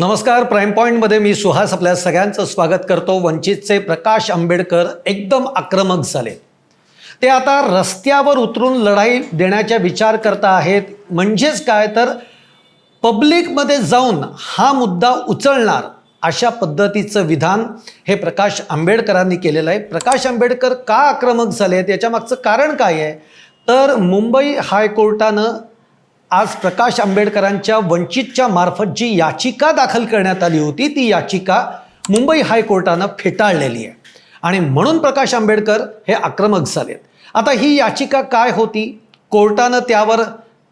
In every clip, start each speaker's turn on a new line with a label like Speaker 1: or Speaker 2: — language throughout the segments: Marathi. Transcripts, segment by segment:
Speaker 1: नमस्कार प्राईम पॉईंटमध्ये मी सुहास आपल्या सगळ्यांचं स्वागत करतो. वंचितचे प्रकाश आंबेडकर एकदम आक्रमक झाले. ते आता रस्त्यावर उतरून लढाई देण्याचा विचार करता आहेत. म्हणजेच काय तर पब्लिकमध्ये जाऊन हा मुद्दा उचलणार अशा पद्धतीचं विधान हे प्रकाश आंबेडकरांनी केलेलं आहे. प्रकाश आंबेडकर का आक्रमक झाले आहेत याच्यामागचं कारण काय आहे? तर मुंबई हायकोर्टानं आज प्रकाश आंबेडकरांच्या वंचितच्या मार्फत जी याचिका दाखल करण्यात आली होती ती याचिका मुंबई हायकोर्टानं फेटाळलेली आहे. आणि म्हणून प्रकाश आंबेडकर हे आक्रमक झालेत. आता ही याचिका काय होती? कोर्टानं त्यावर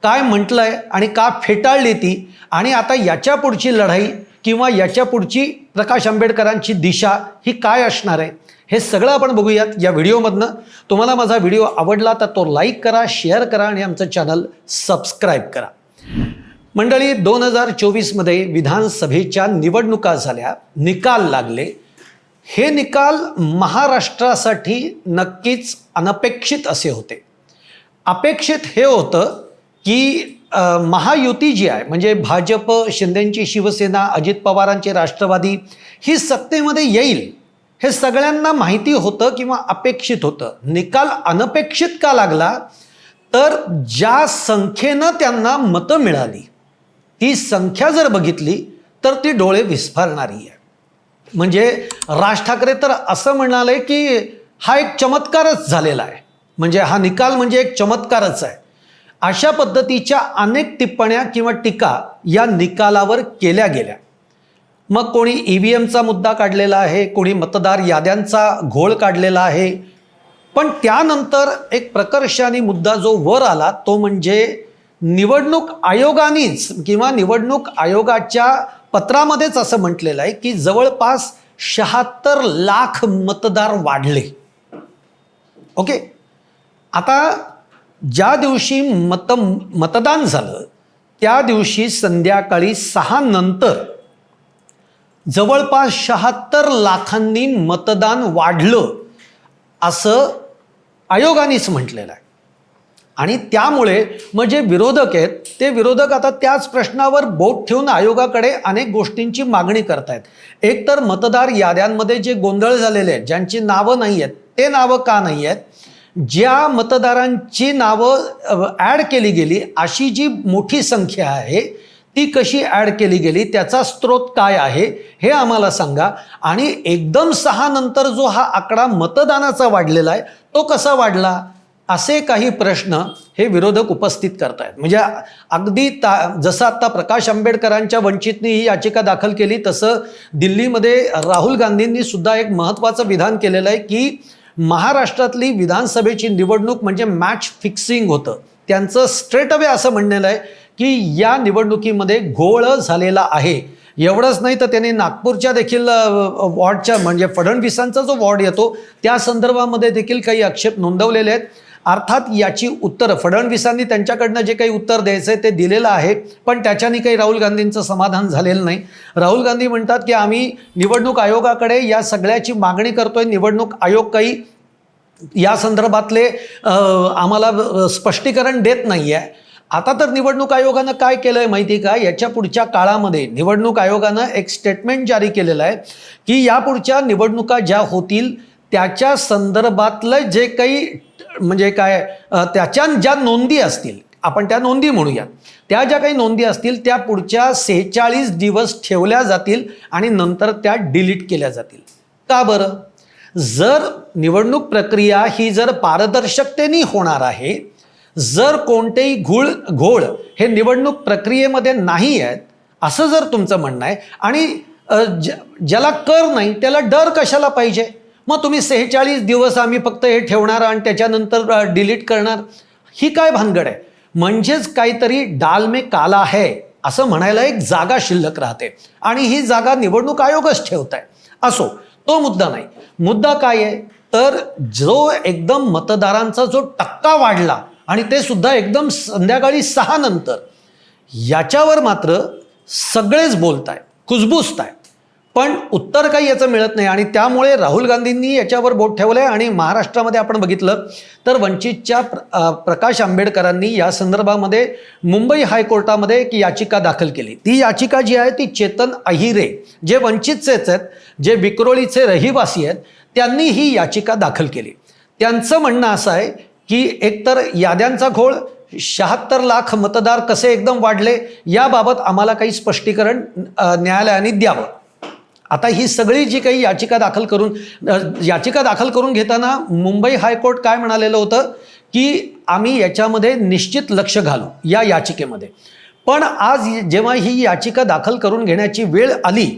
Speaker 1: काय म्हटलंय आणि का फेटाळली ती? आणि आता याच्या पुढची लढाई किंवा याच्या पुढची प्रकाश आंबेडकरांची दिशा ही काय असणार आहे? हे सगळं आपण बघूयात या व्हिडिओमधनं. तुम्हाला माझा व्हिडिओ आवडला तर तो लाईक करा शेअर करा आणि आमचं चॅनल सबस्क्राईब करा. मंडळी दोन हजार चोवीसमध्ये विधानसभेच्या निवडणुका झाल्या. निकाल लागले. हे निकाल महाराष्ट्रासाठी नक्कीच अनपेक्षित असे होते. अपेक्षित हे होतं की महायुती जी आहे म्हणजे भाजप शिंदेंची शिवसेना अजित पवारांचे राष्ट्रवादी ही सत्तेमध्ये येईल. हे सगळ्यांना माहिती होतं किंवा अपेक्षित होतं. निकाल अनपेक्षित का लागला? तर ज्या संख्येनं त्यांना मतं मिळाली ती संख्या जर बघितली तर ती डोळे विस्फारणारी आहे. म्हणजे राज ठाकरे तर असं म्हणाले की हा एक चमत्कारच झालेला आहे. म्हणजे हा निकाल म्हणजे एक चमत्कारच आहे. अशा पद्धतीच्या अनेक टिप्पण्या किंवा टीका या निकालावर केल्या गेल्या. मग कोणी ई व्ही एमचा मुद्दा काढलेला आहे कोणी मतदार याद्यांचा घोळ काढलेला आहे. पण त्यानंतर एक प्रकर्षाने मुद्दा जो वर आला तो म्हणजे निवडणूक आयोगानेच किंवा निवडणूक आयोगाच्या पत्रामध्येच असं म्हटलेलं आहे की जवळपास शहात्तर लाख मतदार वाढले. ओके? आता ज्या दिवशी मत मतदान झालं त्या दिवशी संध्याकाळी सहा नंतर जवळपास शहात्तर लाखांनी मतदान वाढलं असं आयोगानेच म्हटलेलं आहे. आणि त्यामुळे मग जे विरोधक आहेत ते विरोधक आता त्याच प्रश्नावर बोट ठेवून आयोगाकडे अनेक गोष्टींची मागणी करतायत. एक तर मतदार याद्यांमध्ये जे गोंधळ झालेले आहेत ज्यांची नावं नाही आहेत ते नावं का नाही आहेत? ज्या मतदारांची नावं ॲड केली गेली अशी जी मोठी संख्या आहे ती कशी ॲड केली गेली त्याचा स्रोत काय आहे हे आम्हाला सांगा. आणि एकदम सहा नंतर जो हा आकडा मतदानाचा वाढलेला आहे तो कसा वाढला? असे काही प्रश्न हे विरोधक उपस्थित करतायत. म्हणजे अगदी ता जसं आत्ता प्रकाश आंबेडकरांच्या वंचितनी ही याचिका दाखल केली तसं दिल्लीमध्ये राहुल गांधींनी सुद्धा एक महत्त्वाचं विधान केलेलं आहे की महाराष्ट्रातली विधानसभेची निवडणूक म्हणजे मॅच फिक्सिंग होतं. त्यांचं स्ट्रेट अवे असं म्हणलेलं आहे की या निवडणुकीमध्ये घोळ झालेला आहे. एवढंच नाही तर त्यांनी नागपूरच्या देखील वॉर्डच्या म्हणजे फडणवीसांचा जो वॉर्ड येतो त्या संदर्भामध्ये देखील काही आक्षेप नोंदवलेले आहेत. अर्थात याची उत्तरं फडणवीसांनी त्यांच्याकडनं जे काही उत्तर द्यायचं आहे ते दिलेलं आहे पण त्याच्याने काही राहुल गांधींचं समाधान झालेलं नाही. राहुल गांधी म्हणतात की आम्ही निवडणूक आयोगाकडे या सगळ्याची मागणी करतोय निवडणूक आयोग काही या संदर्भातले आम्हाला स्पष्टीकरण देत नाही आहे आता तर निवडणूक आयोगानं काय केलं आहे माहिती का? याच्या पुढच्या काळामध्ये निवडणूक आयोगानं एक स्टेटमेंट जारी केलेलं आहे की यापुढच्या निवडणुका ज्या होतील त्याच्या संदर्भातलं जे काही म्हणजे काय त्याच्या ज्या नोंदी असतील आपण त्या नोंदी म्हणूया त्या ज्या काही नोंदी असतील त्या पुढच्या सेहेचाळीस दिवस ठेवल्या जातील आणि नंतर त्या डिलीट केल्या जातील. का बरं? जर निवडणूक प्रक्रिया ही जर पारदर्शकतेने होणार आहे जर कोणतेही घुळ घोळ हे निवडणूक प्रक्रियेमध्ये नाही आहेत असं जर तुमचं म्हणणं आहे आणि ज्याला कर नाही त्याला डर कशाला पाहिजे? मग तुम्ही सेहेचाळीस दिवस आम्ही फक्त हे ठेवणार आणि त्याच्यानंतर डिलीट करणार. ही काय भानगड आहे? म्हणजेच काहीतरी डाल मे काला आहे असं म्हणायला एक जागा शिल्लक राहते. आणि ही जागा निवडणूक आयोगच ठेवत आहे असो तो मुद्दा नाही. मुद्दा काय आहे? तर जो एकदम मतदारांचा जो टक्का वाढला आणि ते सुद्धा एकदम संध्याकाळी सहा नंतर. याच्यावर मात्र सगळेच बोलत आहेत कुजबुजत आहेत पण उत्तर काही याचं मिळत नाही आणि त्यामुळे राहुल गांधींनी याच्यावर बोट ठेवलं आहे आणि महाराष्ट्रामध्ये आपण बघितलं तर वंचितच्या प्र प्रकाश आंबेडकरांनी या संदर्भामध्ये मुंबई हायकोर्टामध्ये एक याचिका दाखल केली. ती याचिका जी आहे ती चेतन अहिरे जे वंचितचेच आहेत जे विक्रोळीचे रहिवासी आहेत त्यांनी ही याचिका दाखल केली. त्यांचं म्हणणं असं आहे की एकतर याद्यांचा घोळ शहात्तर लाख मतदार कसे एकदम वाढले याबाबत आम्हाला काही स्पष्टीकरण न्यायालयाने द्यावं. आता ही सगळी जी काही याचिका दाखल करून याचिका दाखल करून घेताना मुंबई हायकोर्ट काय म्हणालेलं होतं की आम्ही याच्यामध्ये निश्चित लक्ष घालू या याचिकेमध्ये. पण आज जेव्हा ही याचिका दाखल करून घेण्याची वेळ आली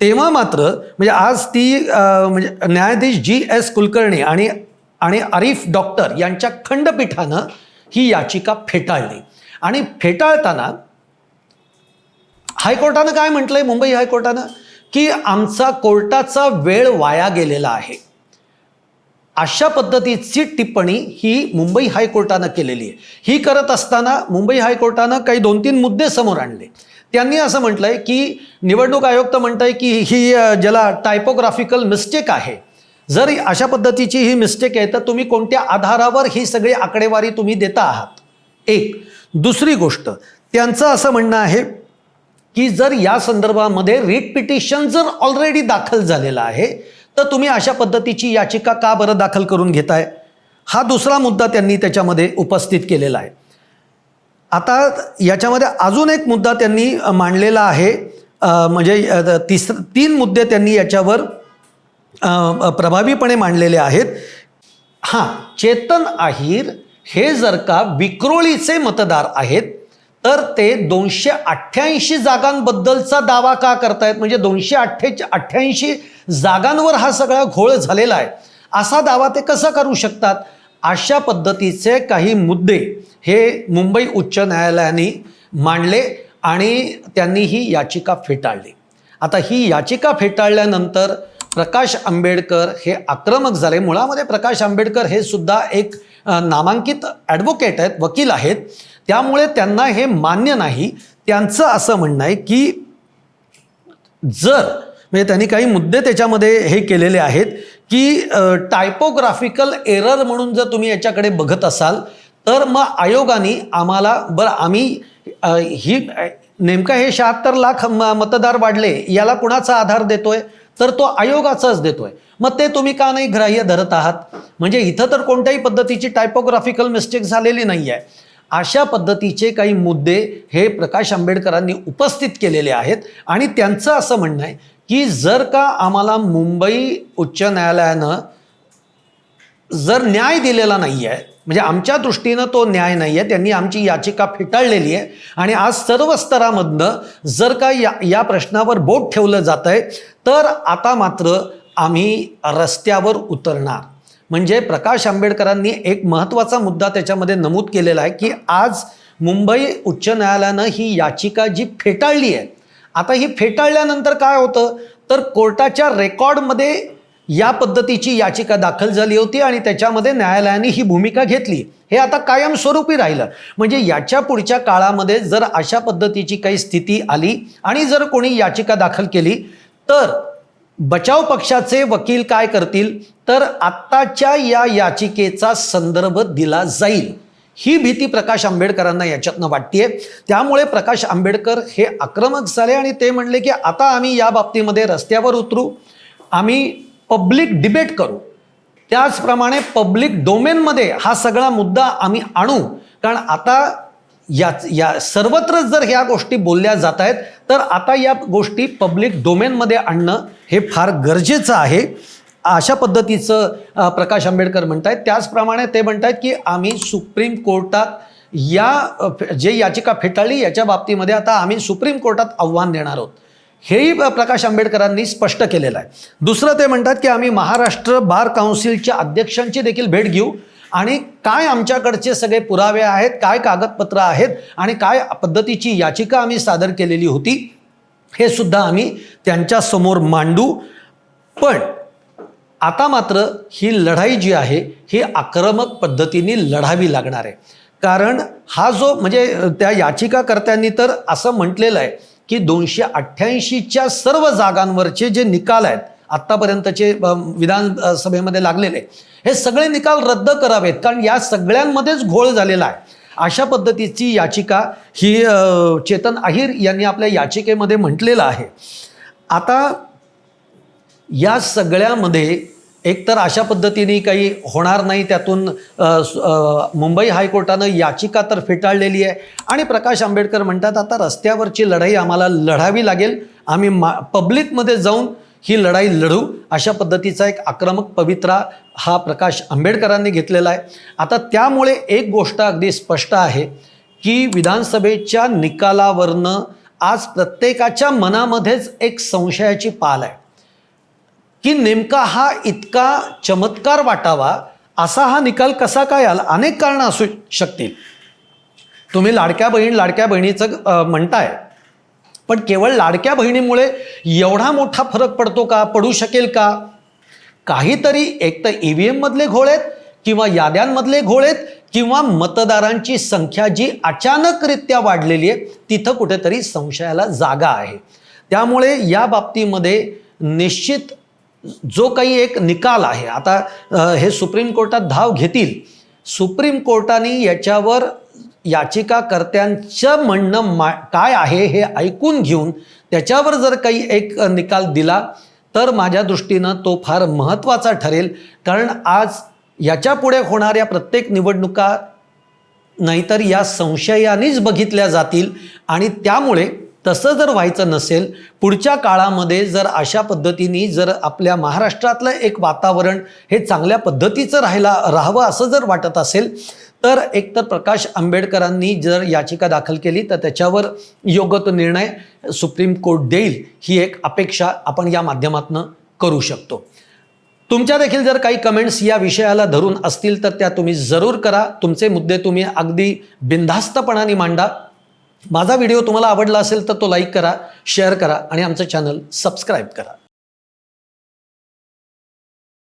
Speaker 1: तेव्हा मात्र म्हणजे आज ती म्हणजे न्यायाधीश जी एस कुलकर्णी आणि आणि आरिफ डॉक्टर यांच्या खंडपीठानं ही याचिका फेटाळली. आणि फेटाळताना हायकोर्टानं काय म्हटलंय? मुंबई हायकोर्टानं? की आमचा कोर्टाचा वेळ वाया गेलेला आहे. अशा पद्धतीची टिप्पणी ही मुंबई हायकोर्टानं केलेली आहे. ही करत असताना मुंबई हायकोर्टानं काही दोन तीन मुद्दे समोर आणले. त्यांनी असं म्हटलंय की निवडणूक आयोग तर म्हणतंय की ही ज्याला टायपोग्राफिकल मिस्टेक आहे जर अशा पद्धतीची ही मिस्टेक आहे तर तुम्ही कोणत्या आधारावर ही सगळी आकडेवारी तुम्ही देता आहात? एक. दुसरी गोष्ट त्यांचं असं म्हणणं आहे की जर या संदर्भामध्ये रिट पिटिशन जर ऑलरेडी दाखल झालेलं आहे तर तुम्ही अशा पद्धतीची याचिका का बरं दाखल करून घेताय? हा दुसरा मुद्दा त्यांनी त्याच्यामध्ये उपस्थित केलेला आहे. आता याच्यामध्ये अजून एक मुद्दा त्यांनी मांडलेला आहे म्हणजे तिस तीन मुद्दे त्यांनी याच्यावर प्रभावीपणे मांडलेले आहेत. हां चेतन आहिर हे जर का विक्रोळीचे मतदार आहेत तर ते दोनशे अठ्ठ्याऐंशी जागांबद्दलचा दावा का करतायत? म्हणजे दोनशे अठ्ठे अठ्ठ्याऐंशी जागांवर हा सगळा घोळ झालेला आहे. असा दावा ते कसा करू शकतात? अशा पद्धतीचे काही मुद्दे हे मुंबई उच्च न्यायालयाने मांडले आणि त्यांनी ही याचिका फेटाळली. आता ही याचिका फेटाळल्यानंतर प्रकाश आंबेडकर हे आक्रमक झाले. मुळामध्ये प्रकाश आंबेडकर हे सुद्धा एक नामांकित ॲडव्होकेट आहेत वकील आहेत. त्यामुळे त्यांना हे मान्य नाही. त्यांचं असं म्हणणं आहे की जर म्हणजे त्यांनी काही मुद्दे त्याच्यामध्ये हे केलेले आहेत की टायपोग्राफिकल एरर म्हणून जर तुम्ही याच्याकडे बघत असाल तर मग आयोगाने आम्हाला बरं आम्ही ही नेमकं नेमका हे शहात्तर लाख म- मतदार वाढले याला कुणाचा आधार देतोय? तर तो आयोगाचाच देतोय. मग ते तुम्ही का नाही ग्राह्य धरत आहात? म्हणजे इथं तर कोणत्याही पद्धतीची टायपोग्राफिकल मिस्टेक झालेली नाही आहे अशा पद्धतीचे काही मुद्दे हे प्रकाश आंबेडकरांनी उपस्थित केलेले आहेत. आणि त्यांचं असं म्हणणं आहे की जर का आम्हाला मुंबई उच्च न्यायालयानं जर न्याय दिलेला नाही आहे म्हणजे आमच्या दृष्टीनं तो न्याय नाही आहे त्यांनी आमची याचिका फेटाळलेली आहे. आणि आज सर्व स्तरामधनं जर का या या प्रश्नावर बोट ठेवलं जात आहे तर आता मात्र आम्ही रस्त्यावर उतरणार. म्हणजे प्रकाश आंबेडकरांनी एक महत्त्वाचा मुद्दा त्याच्यामध्ये नमूद केलेला आहे की आज मुंबई उच्च न्यायालयानं ही याचिका जी फेटाळली आहे आता ही फेटाळल्यानंतर काय होतं? तर कोर्टाच्या रेकॉर्डमध्ये या पद्धतीची याचिका दाखल झाली होती आणि त्याच्यामध्ये न्यायालयाने ही भूमिका घेतली. हे आता कायमस्वरूपी राहिलं. म्हणजे याच्या पुढच्या काळामध्ये जर अशा पद्धतीची काही स्थिती आली आणि जर कोणी याचिका दाखल केली तर बचाव पक्षाचे वकील काय करतील? तर आत्ताच्या या याचिकेचा संदर्भ दिला जाईल. ही भीती प्रकाश आंबेडकरांना याच्यातनं वाटतेय. त्यामुळे प्रकाश आंबेडकर हे आक्रमक झाले आणि ते म्हणले की आता आम्ही या बाबतीमध्ये रस्त्यावर उतरू. आम्ही पब्लिक डिबेट करू. त्याचप्रमाणे पब्लिक डोमेनमध्ये हा सगळा मुद्दा आम्ही आणू. कारण आता या या सर्वत्रच जर ह्या गोष्टी बोलल्या जात आहेत तर आता या गोष्टी पब्लिक डोमेनमध्ये आणणं हे फार गरजेचं आहे. अशा पद्धतीचं प्रकाश आंबेडकर म्हणत आहेत त्याचप्रमाणे ते म्हणत आहेत की आम्ही सुप्रीम कोर्टात या जे याचिका फेटाळली याच्या बाबतीमध्ये आता आम्ही सुप्रीम कोर्टात आव्हान देणार आहोत. हेही प्रकाश आंबेडकरांनी स्पष्ट केलेलं आहे. दुसरं ते म्हणतात की आम्ही महाराष्ट्र बार काउन्सिलच्या अध्यक्षांची देखील भेट घेऊ आणि काय आमच्याकडचे सगळे पुरावे आहेत काय कागदपत्र आहेत आणि काय पद्धतीची याचिका आम्ही सादर केलेली होती हे सुद्धा आम्ही त्यांच्यासमोर मांडू. पण आता मात्र ही लढाई जी आहे ही आक्रमक पद्धतीने लढावी लागणार आहे. कारण हा जो म्हणजे त्या याचिकाकर्त्यांनी तर असं म्हटलेलं आहे की दोनशे अठ्ठ्याऐंशीच्या सर्व जागांवरचे जे निकाल आहेत आत्तापर्यंतचे विधानसभेमध्ये लागलेले हे सगळे निकाल रद्द करावेत. कारण या सगळ्यांमध्येच घोळ झालेला आहे. अशा पद्धतीची याचिका ही चेतन अहिर यांनी आपल्या याचिकेमध्ये म्हटलेलं आहे. आता या सगळ्यामध्ये एकतर अशा पद्धतीने काही होणार नाही त्यातून मुंबई हायकोर्टानं याचिका तर फेटाळलेली आहे. आणि प्रकाश आंबेडकर म्हणतात आता रस्त्यावरची लढाई आम्हाला लढावी लागेल. आम्ही मा पब्लिकमध्ये जाऊन ही लढाई लढू. अशा पद्धतीचा एक आक्रमक पवित्रा हा प्रकाश आंबेडकरांनी घेतलेला आहे. आता त्यामुळे एक गोष्ट अगदी स्पष्ट आहे की विधानसभेच्या निकालावरनं आज प्रत्येकाच्या मनामध्येच एक संशयाची पाल आहे. की नेमका हा इतका चमत्कार वाटावा असा हा निकाल कसा काय आला? अनेक कारणं असू शकतील. तुम्ही लाडक्या बहीण लाडक्या बहिणीचं म्हणताय. पण केवळ लाडक्या बहिणीमुळे एवढा मोठा फरक पडतो का? पडू शकेल का? काहीतरी एक तर ई व्ही एममधले घोळेत आहेत किंवा याद्यांमधले घोळेत आहेत किंवा मतदारांची संख्या जी अचानकरित्या वाढलेली आहे तिथं कुठेतरी संशयाला जागा आहे. त्यामुळे या बाबतीमध्ये निश्चित जो काही एक निकाल आहे आता हे सुप्रीम कोर्टात धाव घेतील. सुप्रीम कोर्टाने याच्यावर याचिकाकर्त्यांचं म्हणणं मा काय आहे हे ऐकून घेऊन त्याच्यावर जर काही एक निकाल दिला तर माझ्या दृष्टीनं तो फार महत्त्वाचा ठरेल. कारण आज याच्यापुढे होणाऱ्या प्रत्येक निवडणुका नाहीतर या संशयानेच बघितल्या जातील आणि त्यामुळे तसं जर व्हायचं नसेल पुढच्या काळामध्ये जर अशा पद्धतीने जर आपल्या महाराष्ट्रातलं एक वातावरण हे चांगल्या पद्धतीचं राहायला राहावं असं जर वाटत असेल तर एकतर प्रकाश आंबेडकरांनी जर याचिका दाखल केली तर त्याच्यावर योग्य तो निर्णय सुप्रीम कोर्ट देईल ही एक अपेक्षा आपण या माध्यमातून करू शकतो. तुमच्या देखील जर काही कमेंट्स या विषयाला धरून असतील तर त्या तुम्ही जरूर करा. तुमचे मुद्दे तुम्ही अगदी बिनधास्तपणाने मांडा. माझा व्हिडिओ तुम्हाला आवडला असेल तर तो लाईक करा शेअर करा आणि आमचं चॅनल सबस्क्राईब करा.